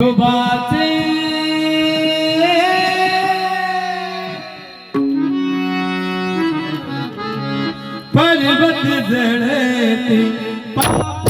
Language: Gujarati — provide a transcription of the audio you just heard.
પર્વત જડતી પર્વત જડતી પર્વત